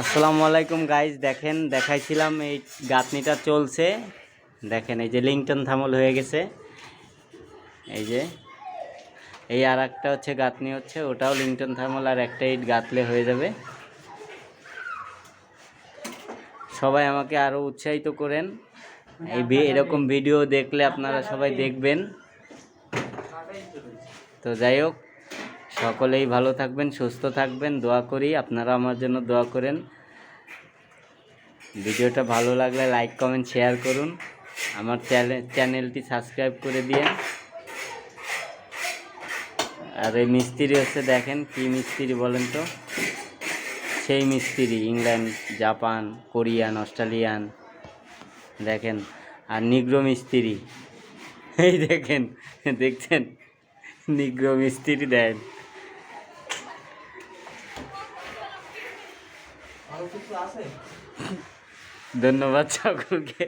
আসসালামু আলাইকুম গাইজ দেখেন, দেখাইছিলাম এই গাঁথনিটা চলছে। দেখেন, এই যে লিংটন থামল হয়ে গেছে। এই যে, এই আর একটা হচ্ছে গাঁথনি হচ্ছে, ওটাও লিংটন থার্মল আর একটা ইট গাঁথলে হয়ে যাবে। সবাই আমাকে আরও উৎসাহিত করেন। এই এরকম ভিডিও দেখলে আপনারা সবাই দেখবেন। তো যাই হোক সকলেই ভালো থাকবেন, সুস্থ থাকবেন, দোয়া করি, আপনারা আমার জন্য দোয়া করেন। ভিডিওটা ভালো লাগলে লাইক, কমেন্ট, শেয়ার করুন। আমার চ্যানে- চ্যানেলটি সাবস্ক্রাইব করে দিন আর এই মিস্ত্রি হচ্ছে দেখেন, কি মিস্ত্রি বলেন তো? সেই মিস্ত্রি, ইংল্যান্ড, জাপান, কোরিয়ান, অস্ট্রেলিয়ান, দেখেন। আর নিগ্রো মিস্ত্রি। এই দেখেন, দেখছেন? নিগ্রো মিস্ত্রি দেন। ধন্যবাদ সকলকে